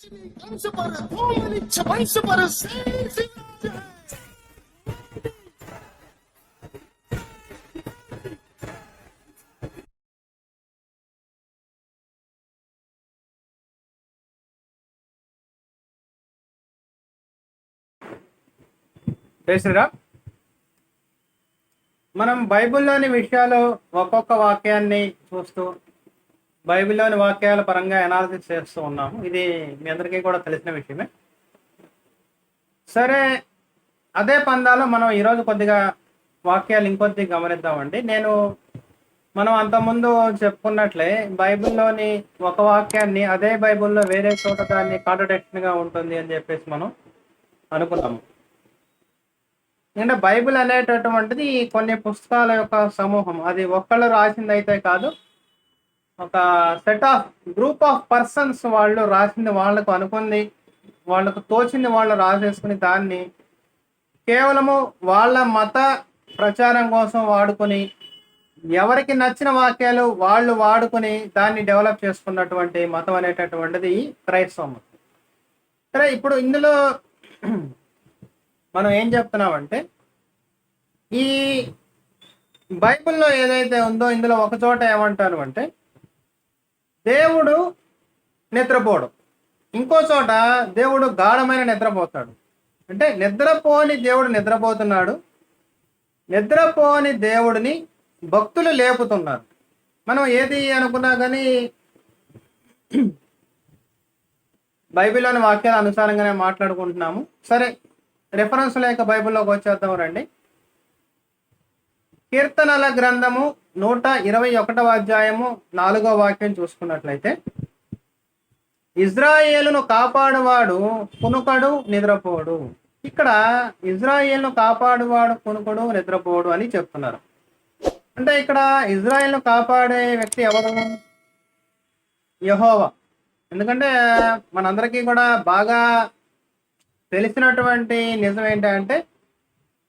Angepare, చేసిరా మనం బైబిల్లోని విషయాలు ఒక్కొక్క వాక్యాన్ని చూస్తూ బైబిల్లోని వాక్యాల పరంగా అనాలిసిస్ చేస్తూ ఉన్నాము. ఇది మీ అందరికీ కూడా తెలిసిన విషయమే. సరే అదే పందాలో మనం ఈరోజు కొద్దిగా వాక్యాలు ఇంకొద్ది గమనిద్దామండి. నేను మనం అంతకుముందు చెప్పుకున్నట్లే బైబిల్లోని ఒక వాక్యాన్ని అదే బైబిల్లో వేరే చోట దాన్ని contradiction గా ఉంటుంది అని చెప్పేసి మనం అనుకున్నాము. అంటే బైబిల్ అనేటటువంటిది కొన్ని పుస్తకాల యొక్క సమూహం. అది ఒక్కళ్ళు రాసింది అయితే కాదు ఒక set of group of persons వాళ్ళు రాసింది వాళ్ళకు అనుకుంది వాళ్ళకు తోచింది వాళ్ళు రాసేసుకుని దాన్ని కేవలము వాళ్ళ మత ప్రచారం కోసం వాడుకొని ఎవరికి నచ్చిన వాక్యాలు వాళ్ళు వాడుకొని దాన్ని డెవలప్ చేసుకున్నటువంటి మతం అనేటటువంటిది క్రైస్తవ మతం. సరే ఇప్పుడు ఇందులో మనం ఏం చెప్తున్నామంటే ఈ బైబిల్లో ఏదైతే ఉందో ఇందులో ఒక చోట ఏమంటారు అంటే దేవుడు నిద్రపోవడం ఇంకో చోట దేవుడు గాఢమైన నిద్రపోతాడు. అంటే నిద్రపోని దేవుడు నిద్రపోతున్నాడు. నిద్రపోని దేవుడిని భక్తులు లేపుతున్నారు. మనం ఏది అనుకున్నా కానీ బైబిల్లోని వాక్యాల అనుసారంగానే మాట్లాడుకుంటున్నాము. సరే రెఫరెన్స్ లేక బైబిల్లోకి వచ్చేద్దాం రండి. కీర్తనల గ్రంథము నూట ఇరవై ఒకటవ అధ్యాయము నాలుగో వాక్యం చూసుకున్నట్లయితే ఇజ్రాయేలును కాపాడువాడు కునుకడు నిద్రపోడు. ఇక్కడ ఇజ్రాయేల్ను కాపాడువాడు కునుకడు నిద్రపోడు అని చెప్తున్నారు. అంటే ఇక్కడ ఇజ్రాయేల్ను కాపాడే వ్యక్తి ఎవరు? యహోవా. ఎందుకంటే మనందరికీ కూడా బాగా తెలిసినటువంటి నిజం ఏంటంటే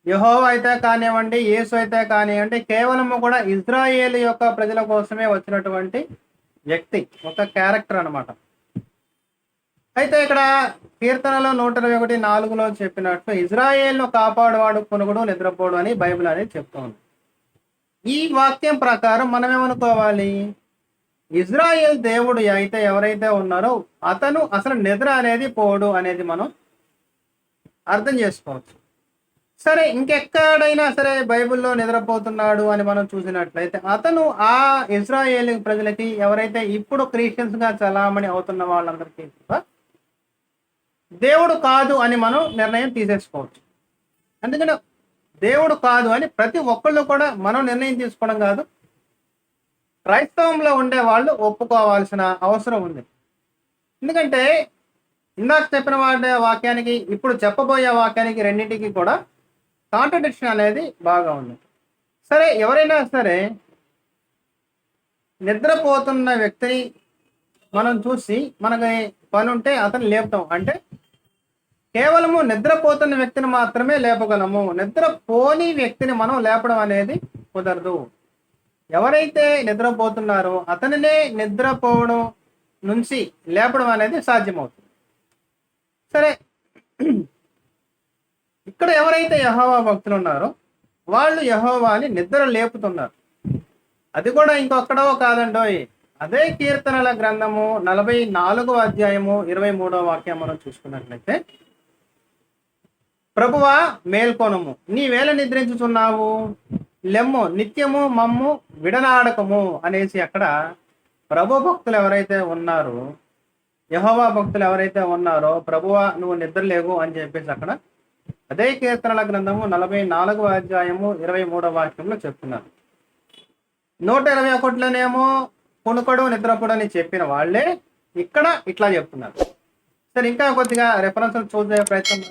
యహోవ అయితే కానివ్వండి యేసు అయితే కానివ్వండి కేవలము కూడా ఇజ్రాయేల్ యొక్క ప్రజల కోసమే వచ్చినటువంటి వ్యక్తి ఒక క్యారెక్టర్ అన్నమాట. అయితే ఇక్కడ కీర్తనలో నూట ఇరవై ఒకటి నాలుగులో చెప్పినట్లు ఇజ్రాయేల్ను కాపాడువాడు కొనుగోడు నిద్రపోడు అని బైబిల్ అనేది చెప్తోంది ఈ వాక్యం ప్రకారం మనం ఏమనుకోవాలి? ఇజ్రాయేల్ దేవుడు అయితే ఎవరైతే ఉన్నారో అతను అసలు నిద్ర అనేది పోడు అనేది మనం అర్థం చేసుకోవచ్చు. సరే ఇంకెక్కడైనా సరే బైబిల్లో నిద్రపోతున్నాడు అని మనం చూసినట్లయితే అతను ఆ ఇజ్రాయేల్ ప్రజలకి ఎవరైతే ఇప్పుడు క్రిస్టియన్స్గా చలామణి అవుతున్న వాళ్ళందరికీ కూడా దేవుడు కాదు అని మనం నిర్ణయం తీసేసుకోవచ్చు. అందుకని దేవుడు కాదు అని ప్రతి ఒక్కళ్ళు కూడా మనం నిర్ణయం తీసుకోవడం కాదు. క్రైస్తవంలో ఉండే వాళ్ళు ఒప్పుకోవాల్సిన అవసరం ఉంది. ఎందుకంటే ఇందాక చెప్పిన వాడే వాక్యానికి ఇప్పుడు చెప్పబోయే వాక్యానికి రెండింటికి కూడా కాంట్రడిక్షన్ అనేది బాగా ఉంది. సరే ఎవరైనా సరే నిద్రపోతున్న వ్యక్తిని మనం చూసి మనకి పని ఉంటే అతను లేపుతాం. అంటే కేవలము నిద్రపోతున్న వ్యక్తిని మాత్రమే లేపగలము. నిద్రపోని వ్యక్తిని మనం లేపడం అనేది కుదరదు. ఎవరైతే నిద్రపోతున్నారో అతనినే నిద్రపోవడం నుంచి లేపడం అనేది సాధ్యమవుతుంది. సరే ఇక్కడ ఎవరైతే యహోవా భక్తులు ఉన్నారో వాళ్ళు యహోవాని నిద్ర లేపుతున్నారు. అది కూడా ఇంకొక్కడో కాదండోయ్ అదే కీర్తనల గ్రంథము నలభై నాలుగో అధ్యాయము ఇరవై మూడో వాక్యం మనం చూసుకున్నట్లయితే ప్రభువా మేల్కొనము నీవేళ నిద్రించుచున్నావు లెమ్ము నిత్యము మమ్ము విడనాడకము అనేసి అక్కడ ప్రభు భక్తులు ఎవరైతే ఉన్నారో యహోవా భక్తులు ఎవరైతే ఉన్నారో ప్రభువా నువ్వు నిద్రలేవు అని చెప్పేసి అక్కడ అదే కీర్తనల గ్రంథము నలభై నాలుగవ అధ్యాయము ఇరవై మూడవ వాక్యంలో చెప్తున్నారు. నూట ఇరవై ఒకటిలోనేమో కొనుకడు నిద్రపోడు అని చెప్పిన వాళ్ళే ఇక్కడ ఇట్లా చెప్తున్నారు. సరే ఇంకా కొద్దిగా రెఫరెన్స్ చూసే ప్రయత్నం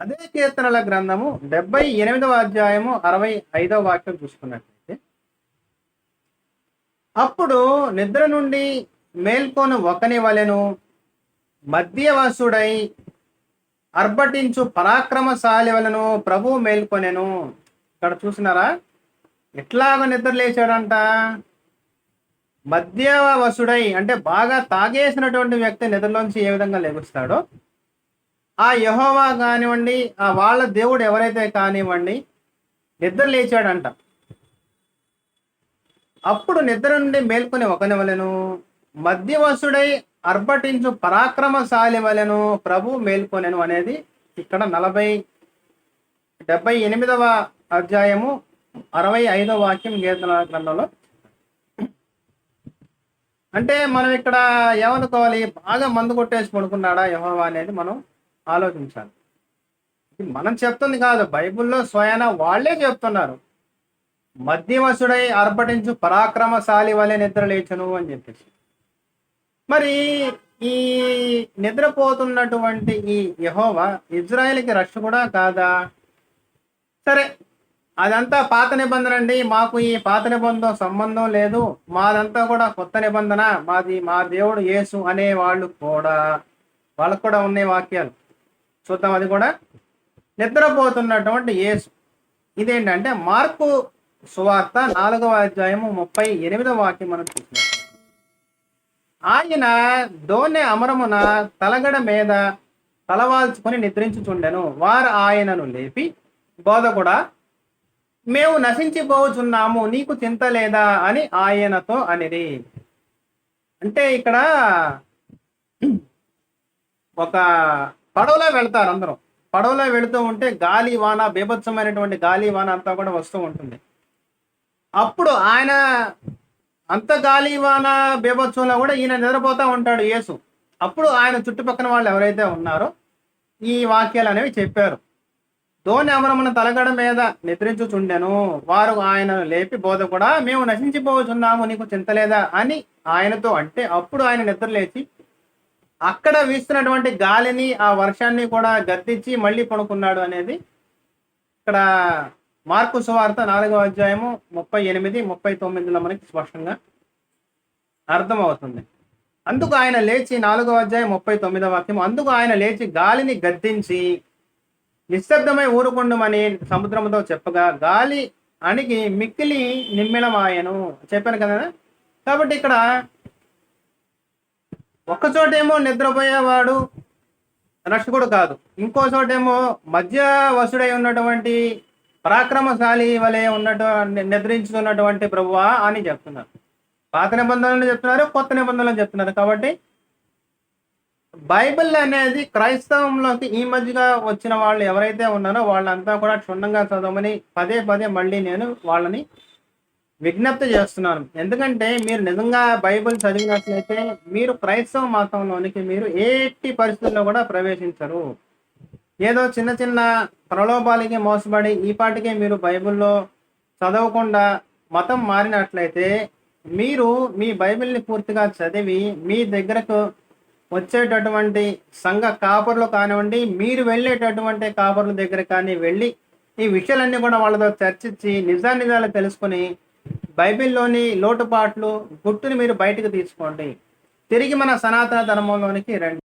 అదే కీర్తనల గ్రంథము డెబ్బై ఎనిమిదవ అధ్యాయము అరవై ఐదవ వాక్యం చూసుకున్నట్లయితే అప్పుడు నిద్ర నుండి మేల్కొని ఒకని వలెను మధ్యవాసుడై అర్భటించు పరాక్రమశాలి వలను ప్రభు మేల్కొనెను. ఇక్కడ చూసినారా? ఎట్లాగ నిద్ర లేచాడంట. మద్యవసుడై అంటే బాగా తాగేసినటువంటి వ్యక్తి నిద్రలోంచి ఏ విధంగా లెగుస్తాడో ఆ యహోవా కానివ్వండి ఆ వాళ్ళ దేవుడు ఎవరైతే కానివ్వండి నిద్ర లేచాడంట. అప్పుడు నిద్ర నుండి మేల్కొని ఒకనివలెను మధ్యవసుడై అర్భటించు పరాక్రమశాలి వలెను ప్రభు మేల్కొనెను అనేది ఇక్కడ నలభై డెబ్బై ఎనిమిదవ అధ్యాయము అరవై ఐదవ వాక్యం గీతల గ్రంథంలో. అంటే మనం ఇక్కడ ఏమనుకోవాలి? బాగా మందు కొట్టేసి పడుకున్నాడా యహోవా అనేది మనం ఆలోచించాలి. మనం చెప్తుంది కాదు బైబిల్లో స్వయాన వాళ్ళే చెప్తున్నారు. మధ్యవసుడై అర్పటించు పరాక్రమశాలి వలె నిద్ర లేచను అని చెప్పేసి. మరి ఈ నిద్రపోతున్నటువంటి ఈ యహోవా ఇజ్రాయెల్కి రక్షకుడా కాదా? సరే అదంతా పాత నిబంధన అండి. మాకు ఈ పాత నిబంధన సంబంధం లేదు. మాదంతా కూడా కొత్త నిబంధన. మాది మా దేవుడు యేసు అనే వాళ్ళు కూడా. వాళ్ళకు కూడా ఉన్నాయి వాక్యాలు. చూద్దాం అది కూడా. నిద్రపోతున్నటువంటి యేసు. ఇదేంటంటే మార్పు సువార్త నాలుగవ అధ్యాయము ముప్పై ఎనిమిదవ వాక్యం మనం చూసినాం. ఆయన దోనె అమరమున తలగడ మీద తలవాల్చుకొని నిద్రించుచుండెను. వారు ఆయనను లేపి బోధకుడా మేము నశించిపోచున్నాము నీకు చింత లేదా అని ఆయనతో అనిది అంటే ఇక్కడ ఒక పడవలో వెళ్తారు అందరూ. పడవలో వెళుతూ ఉంటే గాలి వాన బీభత్సమైనటువంటి గాలి వాన అంతా కూడా వస్తూ ఉంటుంది. అప్పుడు ఆయన అంత గాలి బేభత్సంలో కూడా ఈయన నిద్రపోతూ ఉంటాడు యేసు. అప్పుడు ఆయన చుట్టుపక్కన వాళ్ళు ఎవరైతే ఉన్నారో ఈ వాక్యాలు అనేవి చెప్పారు. ధోని అమరమున తలగడ మీద నిద్రించుచుండెను. వారు ఆయనను లేపి బోధ కూడా మేము నశించిపోతున్నాము నీకు చింతలేదా అని ఆయనతో అంటే అప్పుడు ఆయన నిద్ర లేచి అక్కడ వీస్తున్నటువంటి గాలిని ఆ వర్షాన్ని కూడా గద్దించి మళ్ళీ పడుకున్నాడు అనేది ఇక్కడ మార్కు సువార్త నాలుగవ అధ్యాయము ముప్పై ఎనిమిది ముప్పై తొమ్మిదిలో మనకి స్పష్టంగా అర్థమవుతుంది. అందుకు ఆయన లేచి నాలుగవ అధ్యాయం ముప్పై తొమ్మిదవ వాక్యం అందుకు ఆయన లేచి గాలిని గద్దించి నిశ్శబ్దమై ఊరుకుండమని సముద్రంతో చెప్పగా గాలి అణిగి మిక్కిలి నిమ్మిళమాయను చెప్పాను కదా. కాబట్టి ఇక్కడ ఒక్క చోటేమో నిద్రపోయేవాడు రక్షకుడు కాదు. ఇంకో చోటేమో మధ్య వసుడై ఉన్నటువంటి పరాక్రమశాలి వలె ఉన్నటు నిద్రించుతున్నటువంటి ప్రభువా అని చెప్తున్నారు. పాత నిబంధనలు చెప్తున్నారు కొత్త నిబంధనలు చెప్తున్నారు. కాబట్టి బైబిల్ అనేది క్రైస్తవంలోకి ఈ మధ్యగా వచ్చిన వాళ్ళు ఎవరైతే ఉన్నారో వాళ్ళంతా కూడా క్షుణ్ణంగా చదవమని పదే పదే మళ్ళీ నేను వాళ్ళని విజ్ఞప్తి చేస్తున్నాను. ఎందుకంటే మీరు నిజంగా బైబిల్ చదివినట్లయితే మీరు క్రైస్తవ మతంలోనికి మీరు ఎట్టి పరిస్థితుల్లో కూడా ప్రవేశించరు. ఏదో చిన్న చిన్న ప్రలోభాలకి మోసపడి ఈ పాటికే మీరు బైబిల్లో చదవకుండా మతం మారినట్లయితే మీరు మీ బైబిల్ని పూర్తిగా చదివి మీ దగ్గరకు వచ్చేటటువంటి సంఘ కాపర్లు కానివ్వండి మీరు వెళ్ళేటటువంటి కాపర్ల దగ్గర కానీ వెళ్ళి ఈ విషయాలన్నీ కూడా వాళ్ళతో చర్చించి నిజానిజాలు తెలుసుకొని బైబిల్లోని లోటుపాట్లు గుట్టుని మీరు బయటకు తీసుకోండి. తిరిగి మన సనాతన ధర్మంలోనికి రండి.